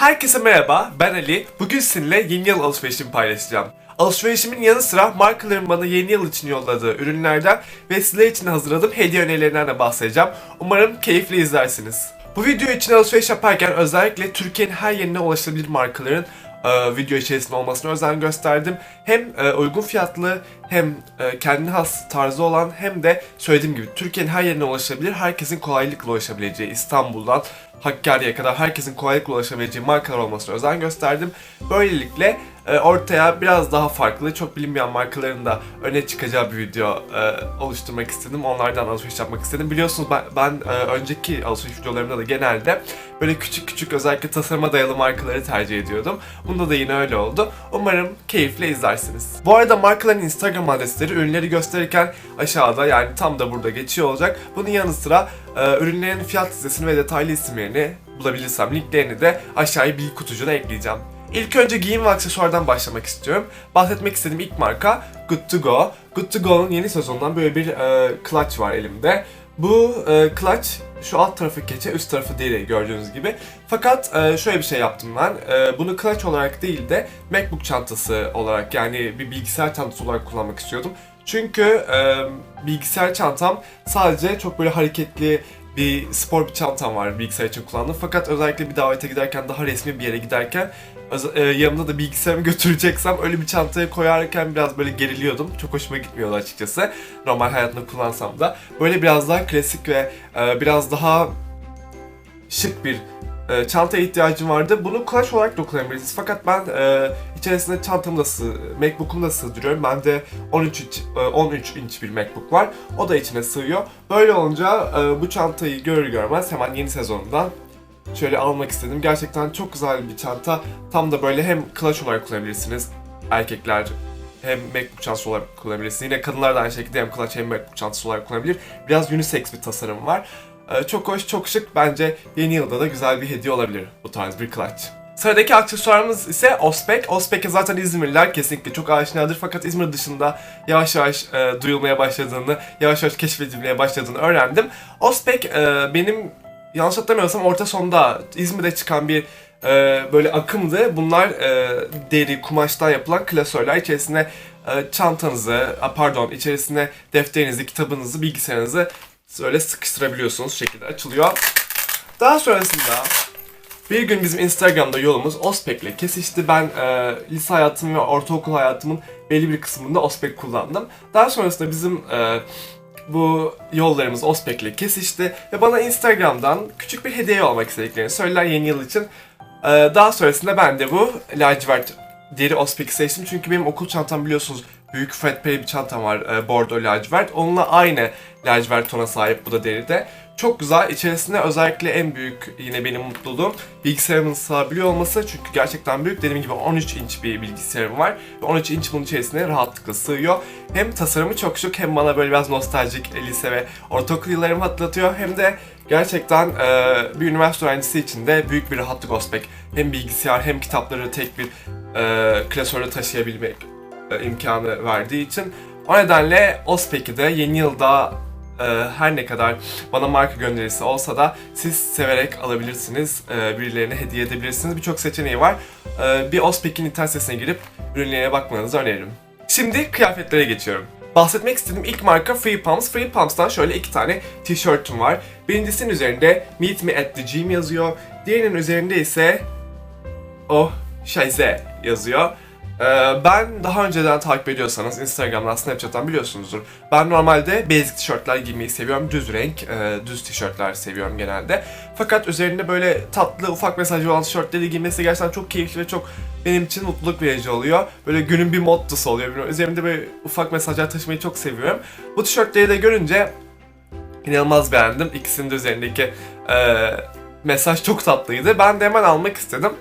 Herkese merhaba, ben Ali. Bugün sizinle yeni yıl alışverişimi paylaşacağım. Alışverişimin yanı sıra markaların bana yeni yıl için yolladığı ürünlerden ve sizler için hazırladığım hediye önerilerinden de bahsedeceğim. Umarım keyifli izlersiniz. Bu video için alışveriş yaparken özellikle Türkiye'nin her yerine ulaşılabilir markaların e, video içerisinde olmasına özen gösterdim. Hem e, uygun fiyatlı hem e, kendine has tarzı olan hem de söylediğim gibi Türkiye'nin her yerine ulaşabilir, herkesin kolaylıkla ulaşabileceği İstanbul'dan Hakkari'ye kadar herkesin kolaylıkla ulaşabileceği markalar olmasına özen gösterdim. Böylelikle ortaya biraz daha farklı, çok bilinmeyen markaların da öne çıkacağı bir video e, oluşturmak istedim. Onlardan alışveriş yapmak istedim. Biliyorsunuz ben, ben e, önceki alışveriş videolarımda da genelde böyle küçük küçük özellikle tasarıma dayalı markaları tercih ediyordum. Bunda da yine öyle oldu. Umarım keyifle izlersiniz. Bu arada markaların Instagram adresleri ürünleri gösterirken aşağıda yani tam da burada geçiyor olacak. Bunun yanı sıra e, ürünlerin fiyat listesini ve detaylı isimlerini bulabilirsem linklerini de aşağıya bilgi kutucuğuna ekleyeceğim. İlk önce giyim ve aksesuardan başlamak istiyorum. Bahsetmek istediğim ilk marka Good To Go. Good To Go'nun yeni sezonundan böyle bir e, clutch var elimde. Bu e, clutch şu alt tarafı keçe, üst tarafı deri gördüğünüz gibi. Fakat e, şöyle bir şey yaptım ben. E, bunu clutch olarak değil de MacBook çantası olarak yani bir bilgisayar çantası olarak kullanmak istiyordum. Çünkü e, bilgisayar çantam sadece çok böyle hareketli bir spor bir çantam var bilgisayar için kullandım. Fakat özellikle bir davete giderken daha resmi bir yere giderken yanımda da bilgisayarımı götüreceksem öyle bir çantaya koyarken biraz böyle geriliyordum. Çok hoşuma gitmiyordu açıkçası. Normal hayatımda kullansam da. Böyle biraz daha klasik ve e, biraz daha şık bir e, çantaya ihtiyacım vardı. Bunu clutch olarak da kullanabilirsiniz. Fakat ben e, içerisinde çantamı da sığ, Macbook'umu da sığdırıyorum. Bende 13 inç, e, 13 inç bir Macbook var. O da içine sığıyor. Böyle olunca e, bu çantayı görür görmez hemen yeni sezondan şöyle almak istedim. Gerçekten çok güzel bir çanta. Tam da böyle hem clutch olarak kullanabilirsiniz. Erkekler hem MacBook çantası olarak kullanabilirsiniz. Yine kadınlar da aynı şekilde hem clutch hem MacBook çantası olarak kullanabilir. Biraz unisex bir tasarım var. Ee, Çok hoş, çok şık. Bence yeni yılda da güzel bir hediye olabilir bu tarz bir clutch. Sıradaki aksesuarımız ise Ospek. Ospek'e zaten İzmirliler kesinlikle çok aşinadır fakat İzmir dışında yavaş yavaş e, duyulmaya başladığını, yavaş yavaş keşfedilmeye başladığını öğrendim. Ospek e, benim yanlış hatırlamıyorsam orta sonda İzmir'de çıkan bir e, böyle akımdı. Bunlar e, deri, kumaştan yapılan klasörler. İçerisine e, çantanızı, a, pardon içerisine defterinizi, kitabınızı, bilgisayarınızı böyle sıkıştırabiliyorsunuz. Şekilde açılıyor. Daha sonrasında bir gün bizim Instagram'da yolumuz Ospek'le kesişti. Ben e, lise hayatım ve ortaokul hayatımın belli bir kısmında Ospek kullandım. Daha sonrasında bizim e, bu yollarımız Ospek'le kesişti ve bana Instagram'dan küçük bir hediye almak istediklerini söylediler yeni yıl için. E, daha sonrasında ben de bu lacivert deri Ospek'i seçtim çünkü benim okul çantam biliyorsunuz büyük Fredperry bir çantam var e, bordo lacivert. Onunla aynı lacivert tona sahip bu da deride. Çok güzel. İçerisinde özellikle en büyük yine benim mutluluğum bilgisayarımın sığabiliyor olması. Çünkü gerçekten büyük. Dediğim gibi 13 inç bir bilgisayarım var. Ve 13 inç bunun içerisine rahatlıkla sığıyor. Hem tasarımı çok şık hem bana böyle biraz nostaljik lise ve ortaokul yıllarımı hatırlatıyor. Hem de gerçekten e, bir üniversite öğrencisi için de büyük bir rahatlık Ospek. Hem bilgisayar hem kitapları tek bir e, klasörde taşıyabilmek e, imkanı verdiği için. O nedenle Ospek'i de yeni yılda e, her ne kadar bana marka gönderisi olsa da siz severek alabilirsiniz, e, birilerine hediye edebilirsiniz. Birçok seçeneği var. E, bir Ospek'in internet sitesine girip ürünlerine bakmanızı öneririm. Şimdi kıyafetlere geçiyorum. Bahsetmek istediğim ilk marka Free Palms. Free Palms'tan şöyle iki tane tişörtüm var. Birincisinin üzerinde Meet Me at the Gym yazıyor. Diğerinin üzerinde ise Oh Scheiße yazıyor. Ee, ben daha önceden takip ediyorsanız Instagram'dan, Snapchat'tan biliyorsunuzdur. Ben normalde basic tişörtler giymeyi seviyorum. Düz renk, e, düz tişörtler seviyorum genelde. Fakat üzerinde böyle tatlı, ufak mesajı olan tişörtleri giymesi gerçekten çok keyifli ve çok benim için mutluluk verici oluyor. Böyle günün bir mottosu oluyor. Üzerimde böyle ufak mesajlar taşımayı çok seviyorum. Bu tişörtleri de görünce inanılmaz beğendim. İkisinin de üzerindeki e, mesaj çok tatlıydı. Ben de hemen almak istedim.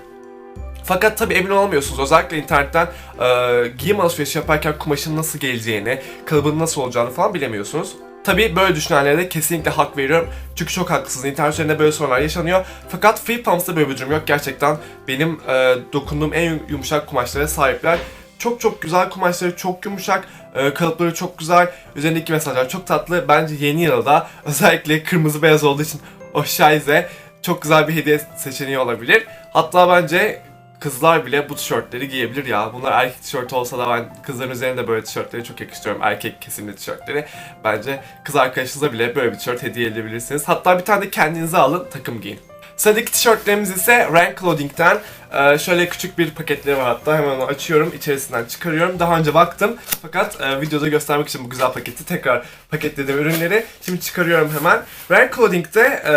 Fakat tabi emin olamıyorsunuz. Özellikle internetten e, giyim alışverişi yaparken kumaşın nasıl geleceğini, kalıbının nasıl olacağını falan bilemiyorsunuz. Tabi böyle düşünenlere de kesinlikle hak veriyorum. Çünkü çok haklısınız. İnternet üzerinde böyle sorunlar yaşanıyor. Fakat Free Pumps'ta böyle bir durum yok. Gerçekten benim e, dokunduğum en yumuşak kumaşlara sahipler. Çok çok güzel kumaşları, çok yumuşak, e, kalıpları çok güzel, üzerindeki mesajlar çok tatlı. Bence yeni yılda özellikle kırmızı beyaz olduğu için o şaize çok güzel bir hediye seçeneği olabilir. Hatta bence kızlar bile bu tişörtleri giyebilir ya. Bunlar erkek tişörtü olsa da ben kızların üzerinde böyle tişörtleri çok yakıştırıyorum. Erkek kesimli tişörtleri. Bence kız arkadaşınıza bile böyle bir tişört hediye edebilirsiniz. Hatta bir tane de kendinize alın, takım giyin. Sıradaki tişörtlerimiz ise Rank Clothing'den. Ee, şöyle küçük bir paketleri var hatta hemen onu açıyorum, içerisinden çıkarıyorum. Daha önce baktım fakat e, videoda göstermek için bu güzel paketi tekrar paketledim ürünleri. Şimdi çıkarıyorum hemen. Rank Clothing'de e,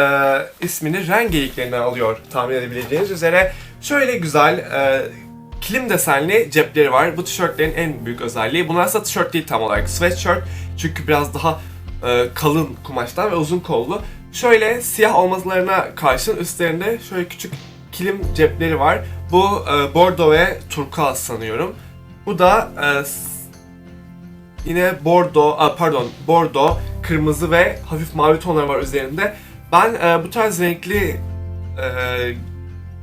ismini Ren geyiklerinden alıyor tahmin edebileceğiniz üzere. Şöyle güzel e, kilim desenli cepleri var. Bu tişörtlerin en büyük özelliği. Bunlar aslında tişört değil tam olarak. Sweatshirt çünkü biraz daha e, kalın kumaştan ve uzun kollu. Şöyle siyah olmalarına karşın üstlerinde şöyle küçük kilim cepleri var. Bu e, bordo ve turkuaz sanıyorum. Bu da e, yine bordo, a, pardon bordo, kırmızı ve hafif mavi tonları var üzerinde. Ben e, bu tarz renkli e,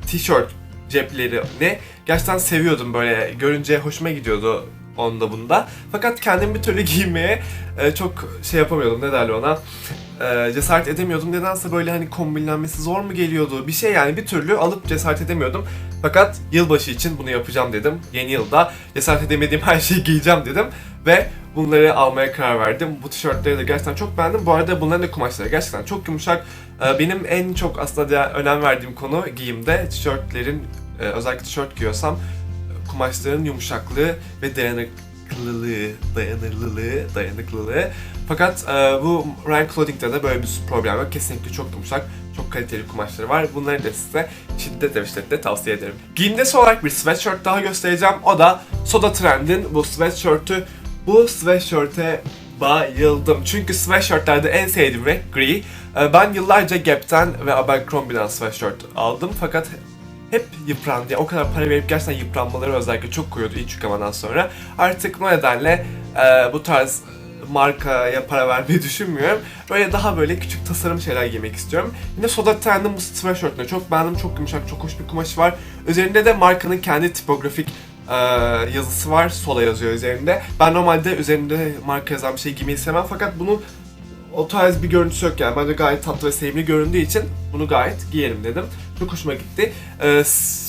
tişört ceplerini gerçekten seviyordum böyle görünce hoşuma gidiyordu onda bunda. Fakat kendim bir türlü giymeye e, çok şey yapamıyordum ne derler ona e, cesaret edemiyordum. Nedense böyle hani kombinlenmesi zor mu geliyordu bir şey yani bir türlü alıp cesaret edemiyordum. Fakat yılbaşı için bunu yapacağım dedim. Yeni yılda cesaret edemediğim her şeyi giyeceğim dedim ve bunları almaya karar verdim. Bu tişörtleri de gerçekten çok beğendim. Bu arada bunların da kumaşları gerçekten çok yumuşak. Ee, Benim en çok aslında da önem verdiğim konu giyimde tişörtlerin e, özellikle tişört giyiyorsam e, kumaşların yumuşaklığı ve dayanıklılığı, dayanırlılığı, dayanıklılığı. Fakat e, bu Ryan Clothing'de de böyle bir problem yok. Kesinlikle çok yumuşak, çok kaliteli kumaşları var. Bunları da size şiddetle ve şiddetle tavsiye ederim. Giyimdesi olarak bir sweatshirt daha göstereceğim. O da Soda Trend'in bu sweatshirt'ü. Bu sweatshirt'e bayıldım. Çünkü sweatshirtlerde en sevdiğim renk gri. E, Ben yıllarca Gap'ten ve Abercrombie'den sweatshirt aldım. Fakat hep yıprandı. Yani o kadar para verip gerçekten yıpranmaları özellikle çok koyuyordu ilk çıkamadan sonra. Artık bu nedenle e, bu tarz markaya para vermeyi düşünmüyorum. Böyle daha böyle küçük tasarım şeyler giymek istiyorum. Yine Soda Trend'in bu sweatshirt'ünü çok beğendim. Çok yumuşak, çok hoş bir kumaşı var. Üzerinde de markanın kendi tipografik yazısı var. Sola yazıyor üzerinde. Ben normalde üzerinde marka yazan bir şey giymeyi sevmem fakat bunun o tarz bir görüntüsü yok yani. Bence gayet tatlı ve sevimli göründüğü için bunu gayet giyelim dedim. Çok hoşuma gitti. Ee,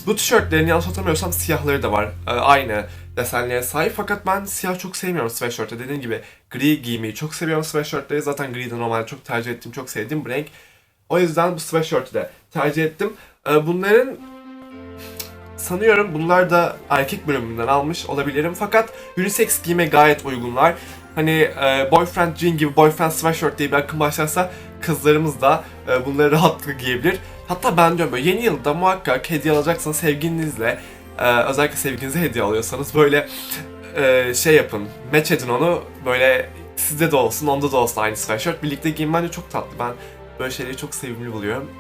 bu tişörtlerin yanlış hatırlamıyorsam siyahları da var. Ee, aynı desenlere sahip fakat ben siyah çok sevmiyorum sweatshirt'e. Dediğim gibi gri giymeyi çok seviyorum sweatshirt'leri. Zaten gri de normalde çok tercih ettiğim, çok sevdiğim bir renk. O yüzden bu sweatshirt'ü de tercih ettim. Ee, bunların sanıyorum bunlar da erkek bölümünden almış olabilirim. Fakat unisex giyime gayet uygunlar. Hani e, boyfriend jean gibi boyfriend sweatshirt diye bir akım başlarsa kızlarımız da e, bunları rahatlıkla giyebilir. Hatta ben diyorum böyle yeni yılda muhakkak hediye alacaksanız sevgilinizle e, özellikle sevgilinize hediye alıyorsanız böyle e, şey yapın. Match edin onu böyle sizde de olsun onda da olsun aynı sweatshirt. Birlikte giyin bence çok tatlı. Ben böyle şeyleri çok sevimli buluyorum.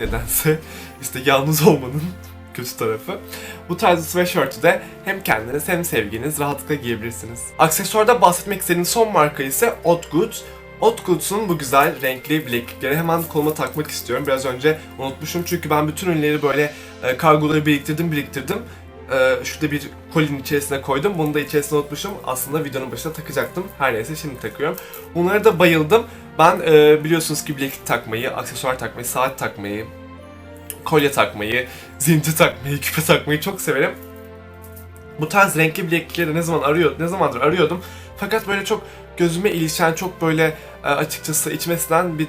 Nedense işte yalnız olmanın kötü tarafı. Bu tarz sweatshirt'ü de hem kendiniz hem sevginiz rahatlıkla giyebilirsiniz. Aksesuarda bahsetmek istediğim son marka ise Otgood. Otgood'un bu güzel renkli bileklikleri hemen koluma takmak istiyorum. Biraz önce unutmuşum çünkü ben bütün ürünleri böyle e, kargoları biriktirdim biriktirdim. E, şurada bir kolinin içerisine koydum. Bunu da içerisine unutmuşum. Aslında videonun başına takacaktım. Her neyse şimdi takıyorum. Bunlara da bayıldım. Ben e, biliyorsunuz ki bileklik takmayı, aksesuar takmayı, saat takmayı, kolye takmayı, zincir takmayı, küpe takmayı çok severim. Bu tarz renkli bileklikleri ne zaman arıyor, ne zamandır arıyordum. Fakat böyle çok gözüme ilişen, çok böyle e, açıkçası içmesinden bir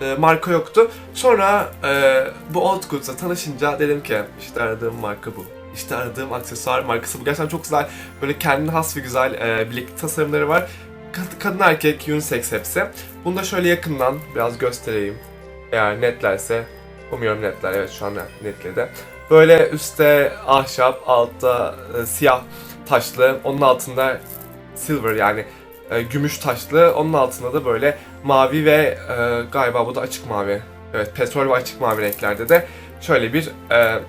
e, marka yoktu. Sonra e, bu Old Goods'la tanışınca dedim ki işte aradığım marka bu. İşte aradığım aksesuar markası bu. Gerçekten çok güzel, böyle kendine has ve güzel e, bileklik tasarımları var. Kad- Kadın erkek unisex hepsi. Bunu da şöyle yakından biraz göstereyim. Eğer netlerse Umuyorum netler. Evet şu an net- netledi. Böyle üstte ahşap, altta e, siyah taşlı, onun altında silver yani e, gümüş taşlı, onun altında da böyle mavi ve e, galiba bu da açık mavi. Evet petrol ve açık mavi renklerde de şöyle bir e,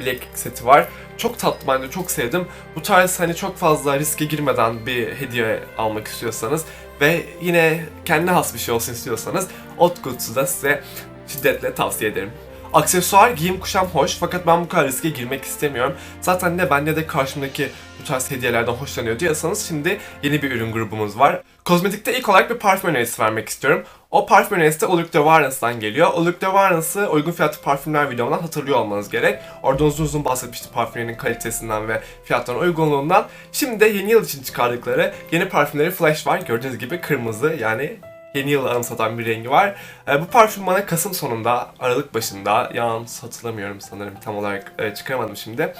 bileklik seti var. Çok tatlı ben de çok sevdim. Bu tarz hani çok fazla riske girmeden bir hediye almak istiyorsanız ve yine kendine has bir şey olsun istiyorsanız Otgoods'u size şiddetle tavsiye ederim. Aksesuar, giyim kuşam hoş fakat ben bu kadar riske girmek istemiyorum. Zaten ne ben ne de karşımdaki bu tarz hediyelerden hoşlanıyor diyorsanız şimdi yeni bir ürün grubumuz var. Kozmetikte ilk olarak bir parfüm önerisi vermek istiyorum. O parfüm önerisi de Oluk de Varence'dan geliyor. Oluk de Varence'ı uygun fiyatlı parfümler videomdan hatırlıyor olmanız gerek. Orada uzun uzun bahsetmiştim parfümlerin kalitesinden ve fiyatların uygunluğundan. Şimdi de yeni yıl için çıkardıkları yeni parfümleri Flash var. Gördüğünüz gibi kırmızı yani yeni yılı anımsatan bir rengi var. E, bu parfüm bana Kasım sonunda, Aralık başında, yan satılamıyorum sanırım tam olarak e, çıkaramadım şimdi.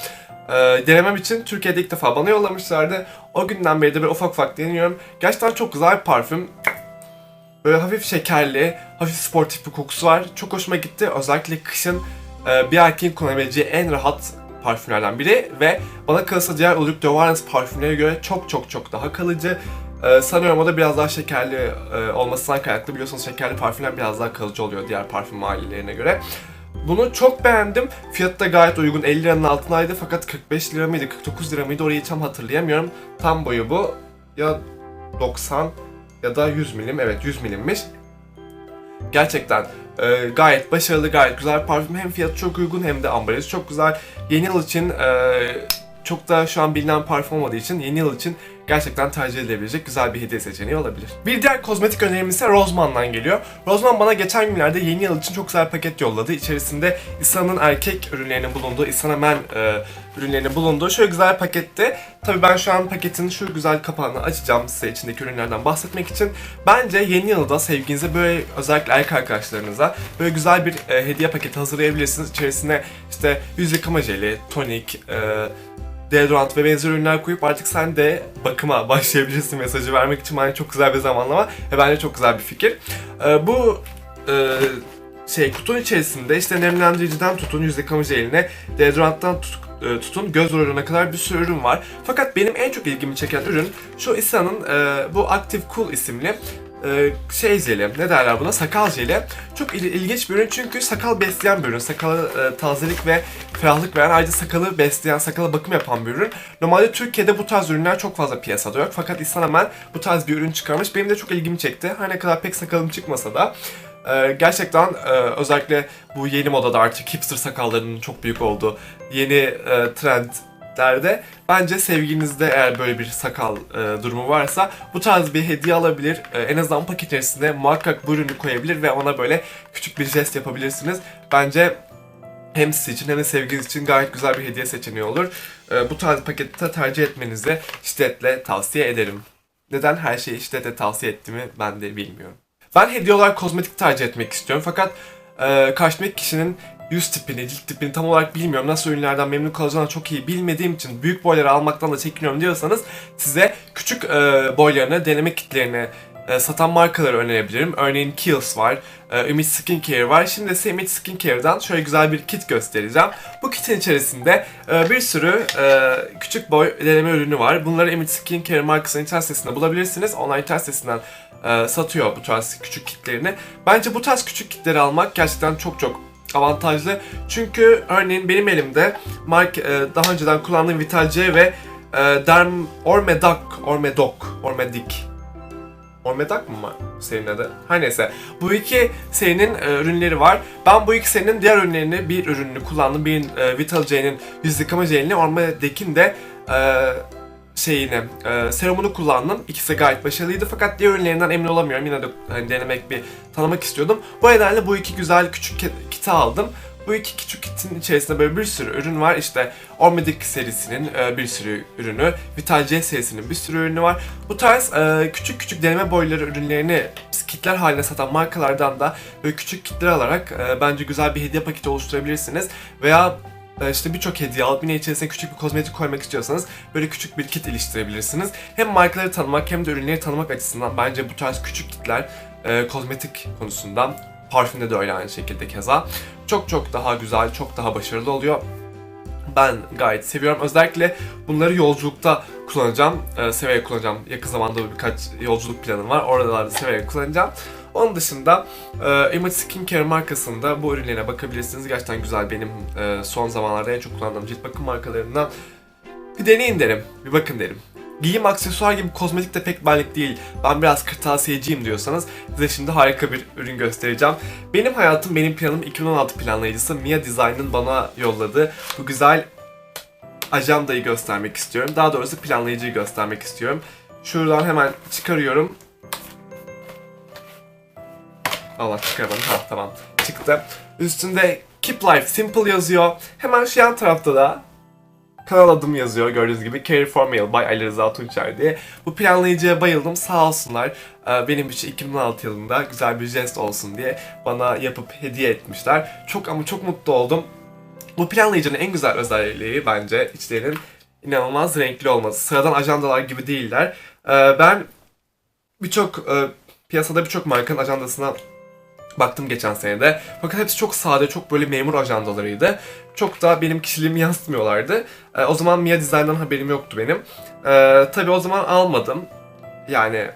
E, denemem için Türkiye'de ilk defa bana yollamışlardı. O günden beri de böyle ufak ufak deniyorum. Gerçekten çok güzel bir parfüm. Böyle hafif şekerli, hafif sportif bir kokusu var. Çok hoşuma gitti. Özellikle kışın e, bir erkeğin kullanabileceği en rahat parfümlerden biri ve bana kalırsa diğer Eau de Varence parfümlerine göre çok çok çok daha kalıcı. Ee, sanıyorum o da biraz daha şekerli e, olmasından kaynaklı. Biliyorsunuz şekerli parfümler biraz daha kalıcı oluyor diğer parfüm mahallelerine göre. Bunu çok beğendim. Fiyatı da gayet uygun. 50 liranın altındaydı fakat 45 lira mıydı, 49 lira mıydı orayı tam hatırlayamıyorum. Tam boyu bu. Ya 90 ya da 100 milim. Evet 100 milimmiş. Gerçekten e, gayet başarılı, gayet güzel parfüm. Hem fiyatı çok uygun hem de ambalajı çok güzel. Yeni yıl için e, çok da şu an bilinen parfüm olmadığı için yeni yıl için gerçekten tercih edilebilecek güzel bir hediye seçeneği olabilir. Bir diğer kozmetik önerim ise Roseman'dan geliyor. Roseman bana geçen günlerde yeni yıl için çok güzel paket yolladı. İçerisinde İsa'nın erkek ürünlerinin bulunduğu, İsa'na men e, ürünlerinin bulunduğu şöyle güzel pakette. Tabii ben şu an paketin şu güzel kapağını açacağım size içindeki ürünlerden bahsetmek için. Bence yeni yılda sevginize böyle özellikle erkek arkadaşlarınıza böyle güzel bir e, hediye paketi hazırlayabilirsiniz. İçerisine işte yüz yıkama jeli, tonik, e, deodorant ve benzer ürünler koyup artık sen de bakıma başlayabilirsin mesajı vermek için bence çok güzel bir zamanlama ve bence çok güzel bir fikir. Ee, bu e, şey kutunun içerisinde işte nemlendiriciden tutun yüz yıkama jeline, deodoranttan tut, e, tutun göz oranına kadar bir sürü ürün var. Fakat benim en çok ilgimi çeken ürün şu Isa'nın e, bu Active Cool isimli e, şey jeli, ne derler buna, sakal jeli. Çok il- ilginç bir ürün çünkü sakal besleyen bir ürün. Sakalı e, tazelik ve ferahlık veren, ayrıca sakalı besleyen, sakala bakım yapan bir ürün. Normalde Türkiye'de bu tarz ürünler çok fazla piyasada yok. Fakat İhsan hemen bu tarz bir ürün çıkarmış. Benim de çok ilgimi çekti. Her ne kadar pek sakalım çıkmasa da. e, gerçekten e, özellikle bu yeni modada artık hipster sakallarının çok büyük olduğu yeni e, trendlerde bence sevgilinizde eğer böyle bir sakal e, durumu varsa bu tarz bir hediye alabilir. E, en azından paket içerisinde muhakkak bu ürünü koyabilir ve ona böyle küçük bir jest yapabilirsiniz. Bence hem siz için hem de sevgiliniz için gayet güzel bir hediye seçeneği olur. E, bu tarz paketi tercih etmenizi şiddetle tavsiye ederim. Neden her şeyi şiddetle tavsiye ettiğimi ben de bilmiyorum. Ben hediye olarak kozmetik tercih etmek istiyorum fakat e, karşımdaki kişinin yüz tipini, cilt tipini tam olarak bilmiyorum. Nasıl ürünlerden memnun kalacağını çok iyi bilmediğim için büyük boyları almaktan da çekiniyorum diyorsanız size küçük e, boylarını, deneme kitlerini e, satan markaları önerebilirim. Örneğin Kiehl's var, e, Ümit Skincare var. Şimdi size Ümit Skincare'dan şöyle güzel bir kit göstereceğim. Bu kitin içerisinde e, bir sürü e, küçük boy deneme ürünü var. Bunları Ümit Skincare markasının internet sitesinde bulabilirsiniz. Online internet sitesinden e, satıyor bu tarz küçük kitlerini. Bence bu tarz küçük kitleri almak gerçekten çok çok avantajlı. Çünkü örneğin benim elimde mark e, daha önceden kullandığım Vital C ve e, Derm Ormedoc, Ormedoc, Ormedic Ormedak mı var serinin adı? Her neyse. Bu iki serinin e, ürünleri var. Ben bu iki serinin diğer ürünlerini, bir ürününü kullandım. Bir Vital J'nin yüz yıkama jelini, Ormedac'in de şeyini, e, serumunu kullandım. İkisi gayet başarılıydı fakat diğer ürünlerinden emin olamıyorum. Yine de hani denemek bir tanımak istiyordum. Bu nedenle bu iki güzel küçük kiti aldım. Bu iki küçük kitin içerisinde böyle bir sürü ürün var. İşte Ormedic serisinin e, bir sürü ürünü, Vital C serisinin bir sürü ürünü var. Bu tarz e, küçük küçük deneme boyları ürünlerini kitler haline satan markalardan da böyle küçük kitler alarak e, bence güzel bir hediye paketi oluşturabilirsiniz. Veya işte birçok hediye alıp yine içerisine küçük bir kozmetik koymak istiyorsanız böyle küçük bir kit iliştirebilirsiniz. Hem markaları tanımak hem de ürünleri tanımak açısından bence bu tarz küçük kitler kozmetik konusundan parfümde de öyle aynı şekilde keza çok çok daha güzel, çok daha başarılı oluyor. Ben gayet seviyorum. Özellikle bunları yolculukta kullanacağım. Ee, severek kullanacağım. Yakın zamanda birkaç yolculuk planım var. Oralarda severek kullanacağım. Onun dışında e, Image Skincare markasında bu ürünlerine bakabilirsiniz. Gerçekten güzel benim e, son zamanlarda en çok kullandığım cilt bakım markalarından. Bir deneyin derim. Bir bakın derim. Giyim aksesuar gibi kozmetik de pek benlik değil. Ben biraz kırtasiyeciyim diyorsanız size şimdi harika bir ürün göstereceğim. Benim hayatım benim planım 2016 planlayıcısı Mia Design'ın bana yolladığı bu güzel ajandayı göstermek istiyorum. Daha doğrusu planlayıcıyı göstermek istiyorum. Şuradan hemen çıkarıyorum. Allah çıkaramadım. Ha tamam. Çıktı. Üstünde Keep Life Simple yazıyor. Hemen şu yan tarafta da kanal adım yazıyor gördüğünüz gibi Care for Mail by Ali Rıza Tunçer diye. Bu planlayıcıya bayıldım sağ olsunlar. Ee, Benim için 2016 yılında güzel bir jest olsun diye bana yapıp hediye etmişler. Çok ama çok mutlu oldum. Bu planlayıcının en güzel özelliği bence içlerinin inanılmaz renkli olması. Sıradan ajandalar gibi değiller. Ee, Ben birçok e, piyasada birçok markanın ajandasına baktım geçen senede. Fakat hepsi çok sade, çok böyle memur ajandalarıydı. Çok da benim kişiliğimi yansıtmıyorlardı. Ee, o zaman Mia Design'dan haberim yoktu benim. Ee, tabii o zaman almadım. Yani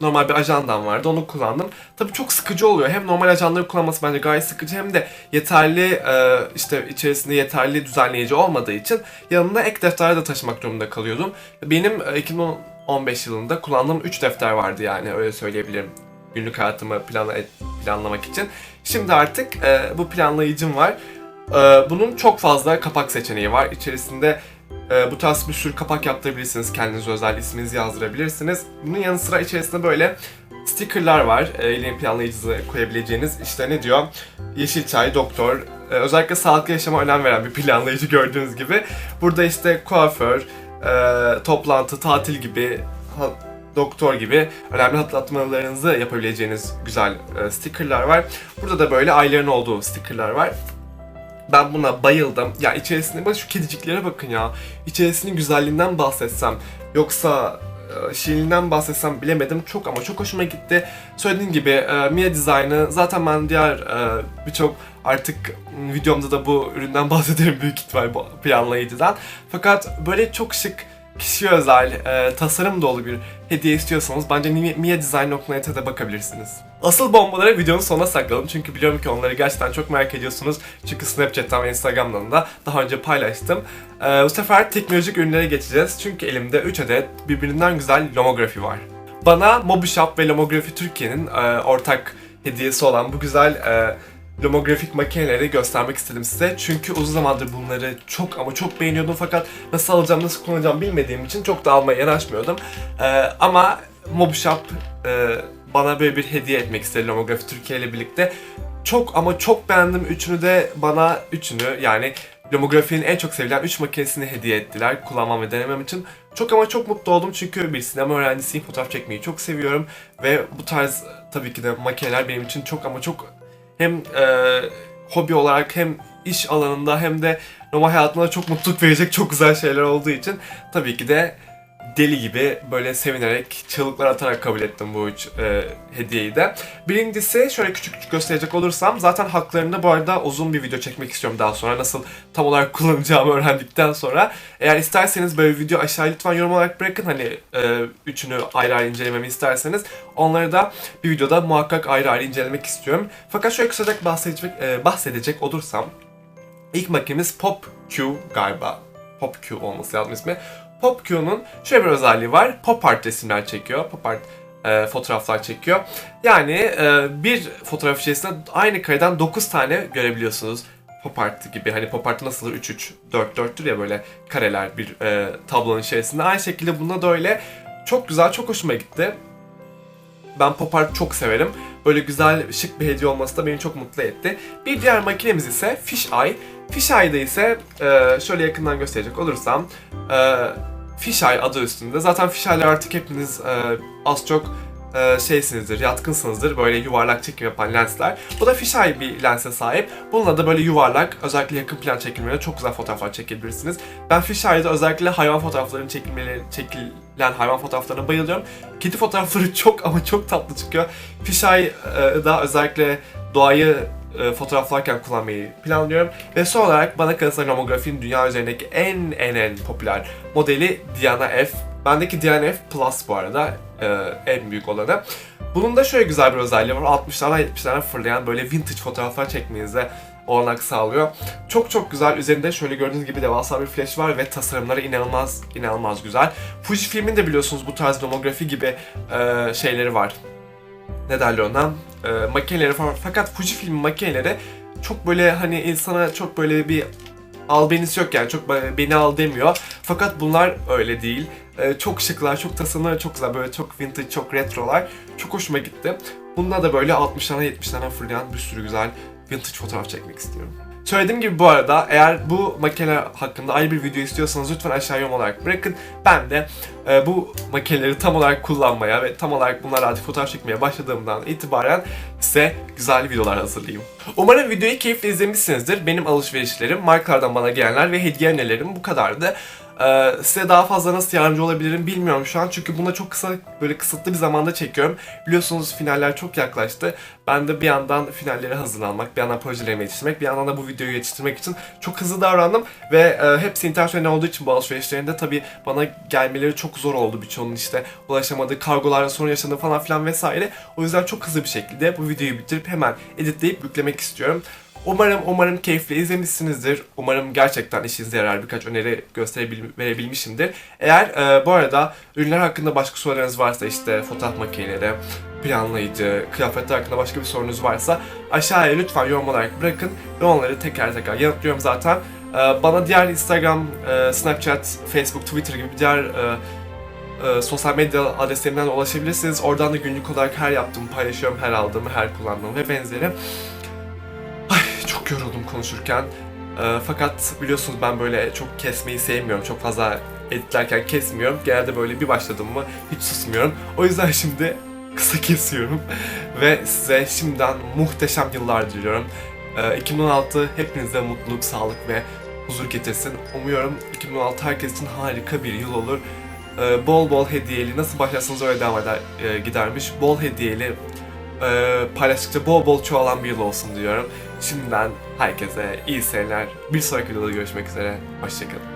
normal bir ajandam vardı, onu kullandım. Tabii çok sıkıcı oluyor. Hem normal ajandaları kullanması bence gayet sıkıcı hem de yeterli e, işte içerisinde yeterli düzenleyici olmadığı için yanında ek defter de taşımak durumunda kalıyordum. Benim e, 2015 yılında kullandığım 3 defter vardı yani öyle söyleyebilirim. Günlük hayatımı planla, planlamak için. Şimdi artık e, bu planlayıcım var. E, bunun çok fazla kapak seçeneği var. İçerisinde e, bu tarz bir sürü kapak yaptırabilirsiniz. Kendinize özel isminizi yazdırabilirsiniz. Bunun yanı sıra içerisinde böyle stickerlar var. E, yeni planlayıcınıza koyabileceğiniz. İşte ne diyor? Yeşil çay, doktor. E, özellikle sağlıklı yaşama önem veren bir planlayıcı gördüğünüz gibi. Burada işte kuaför, e, toplantı, tatil gibi doktor gibi önemli hatırlatmalarınızı yapabileceğiniz güzel e, stickerlar var. Burada da böyle ayların olduğu stickerlar var. Ben buna bayıldım. Ya içerisinde bak şu kediciklere bakın ya. İçerisinin güzelliğinden bahsetsem yoksa e, şiirliğinden bahsetsem bilemedim. Çok ama çok hoşuma gitti. Söylediğim gibi e, Mia Design'ı zaten ben diğer e, birçok artık videomda da bu üründen bahsederim büyük ihtimal bu planlayıcıdan. Fakat böyle çok şık kişiye özel, e, tasarım dolu bir hediye istiyorsanız bence Mi- miadesign.net'e de bakabilirsiniz. Asıl bombaları videonun sonuna sakladım çünkü biliyorum ki onları gerçekten çok merak ediyorsunuz. Çünkü Snapchat'ten ve Instagram'dan da daha önce paylaştım. E, bu sefer teknolojik ürünlere geçeceğiz çünkü elimde 3 adet birbirinden güzel lomografi var. Bana Mobishop ve Lomografi Türkiye'nin e, ortak hediyesi olan bu güzel e, lomografik makineleri göstermek istedim size. Çünkü uzun zamandır bunları çok ama çok beğeniyordum fakat nasıl alacağım, nasıl kullanacağım bilmediğim için çok da almaya yanaşmıyordum. Ee, ama Mobshop e, bana böyle bir hediye etmek istedi Lomografi Türkiye ile birlikte. Çok ama çok beğendim üçünü de bana üçünü yani Lomografinin en çok sevilen 3 makinesini hediye ettiler kullanmam ve denemem için. Çok ama çok mutlu oldum çünkü bir sinema öğrencisiyim, fotoğraf çekmeyi çok seviyorum ve bu tarz tabii ki de makineler benim için çok ama çok hem e, hobi olarak hem iş alanında hem de normal hayatımda çok mutluluk verecek çok güzel şeyler olduğu için tabii ki de deli gibi böyle sevinerek çığlıklar atarak kabul ettim bu üç e, hediyeyi de. Birincisi şöyle küçük küçük gösterecek olursam zaten haklarında bu arada uzun bir video çekmek istiyorum daha sonra nasıl tam olarak kullanacağımı öğrendikten sonra. Eğer isterseniz böyle bir video aşağıya lütfen yorum olarak bırakın hani e, üçünü ayrı ayrı incelememi isterseniz onları da bir videoda muhakkak ayrı ayrı incelemek istiyorum. Fakat şöyle kısaca bahsedecek, e, bahsedecek olursam ilk makinemiz Pop Q galiba. Pop Q olması lazım ismi. Pop Q'nun şöyle bir özelliği var. Pop art resimler çekiyor. Pop art e, fotoğraflar çekiyor. Yani e, bir fotoğraf içerisinde aynı kareden 9 tane görebiliyorsunuz. Pop art gibi hani pop art nasıldır 3 3 4 4'tür ya böyle kareler bir e, tablonun içerisinde. Aynı şekilde bunda da öyle. Çok güzel, çok hoşuma gitti. Ben pop art çok severim. Böyle güzel, şık bir hediye olması da beni çok mutlu etti. Bir diğer makinemiz ise Fish Eye. Fish Eye'da ise e, şöyle yakından gösterecek olursam e, Fish Eye adı üstünde. Zaten Fish Eye'ler artık hepiniz e, az çok e, şeysinizdir, yatkınsınızdır. Böyle yuvarlak çekim yapan lensler. Bu da Fish Eye bir lense sahip. Bununla da böyle yuvarlak, özellikle yakın plan çekimlerinde çok güzel fotoğraflar çekebilirsiniz. Ben Fish Eye'da özellikle hayvan fotoğraflarının çekilmeleri, çekilen hayvan fotoğraflarına bayılıyorum. Kedi fotoğrafları çok ama çok tatlı çıkıyor. Fish Eye'da özellikle doğayı e, fotoğraflarken kullanmayı planlıyorum. Ve son olarak bana kalırsa nomografinin dünya üzerindeki en en en popüler modeli Diana F. Bendeki Diana F Plus bu arada e, en büyük olanı. Bunun da şöyle güzel bir özelliği var. 60'lardan 70'lerden fırlayan böyle vintage fotoğraflar çekmenize olanak sağlıyor. Çok çok güzel. Üzerinde şöyle gördüğünüz gibi devasa bir flash var ve tasarımları inanılmaz inanılmaz güzel. Fujifilm'in de biliyorsunuz bu tarz nomografi gibi e, şeyleri var. Ne derler ona? E, makineleri falan. Fakat Fujifilm'in makineleri çok böyle hani insana çok böyle bir albenisi yok yani çok beni al demiyor. Fakat bunlar öyle değil. Ee, çok şıklar, çok tasarımları çok güzel. Böyle çok vintage, çok retrolar. Çok hoşuma gitti. Bunda da böyle 60'larına 70'lerden fırlayan bir sürü güzel vintage fotoğraf çekmek istiyorum. Söylediğim gibi bu arada eğer bu makineler hakkında ayrı bir video istiyorsanız lütfen aşağıya yorum olarak bırakın. Ben de e, bu makineleri tam olarak kullanmaya ve tam olarak bunlarla artık fotoğraf çekmeye başladığımdan itibaren size güzel videolar hazırlayayım. Umarım videoyu keyifle izlemişsinizdir. Benim alışverişlerim, markalardan bana gelenler ve hediye önerilerim bu kadardı. Ee, size daha fazla nasıl yardımcı olabilirim bilmiyorum şu an çünkü buna çok kısa böyle kısıtlı bir zamanda çekiyorum. Biliyorsunuz finaller çok yaklaştı. Ben de bir yandan finallere hazırlanmak, bir yandan projelerimi yetiştirmek, bir yandan da bu videoyu yetiştirmek için çok hızlı davrandım ve e, hepsi üzerinden olduğu için bu alışverişlerinde tabii bana gelmeleri çok zor oldu birçoğunun işte ulaşamadığı kargolarla sorun yaşadığı falan filan vesaire. O yüzden çok hızlı bir şekilde bu videoyu bitirip hemen editleyip yüklemek istiyorum. Umarım umarım keyifli izlemişsinizdir. Umarım gerçekten işinize yarar birkaç öneri gösterebil verebilmişimdir. Eğer e, bu arada ürünler hakkında başka sorularınız varsa işte fotoğraf makineleri, planlayıcı, kıyafetler hakkında başka bir sorunuz varsa aşağıya lütfen yorum olarak bırakın ve onları teker teker yanıtlıyorum zaten. E, bana diğer Instagram, e, Snapchat, Facebook, Twitter gibi diğer e, e, sosyal medya adreslerimden ulaşabilirsiniz. Oradan da günlük olarak her yaptığımı paylaşıyorum, her aldığımı, her kullandığımı ve benzeri. Çok yoruldum konuşurken. Ee, fakat biliyorsunuz ben böyle çok kesmeyi sevmiyorum. Çok fazla editlerken kesmiyorum. Genelde böyle bir başladım mı hiç susmuyorum. O yüzden şimdi kısa kesiyorum. Ve size şimdiden muhteşem yıllar diliyorum. Ee, 2016 hepinize mutluluk, sağlık ve huzur getirsin. Umuyorum 2016 herkes için harika bir yıl olur. Ee, bol bol hediyeli, nasıl başlarsanız öyle devam eder, e, gidermiş. Bol hediyeli, e, paylaştıkça bol bol çoğalan bir yıl olsun diyorum. Şimdiden herkese iyi seneler. Bir sonraki videoda görüşmek üzere. Hoşçakalın.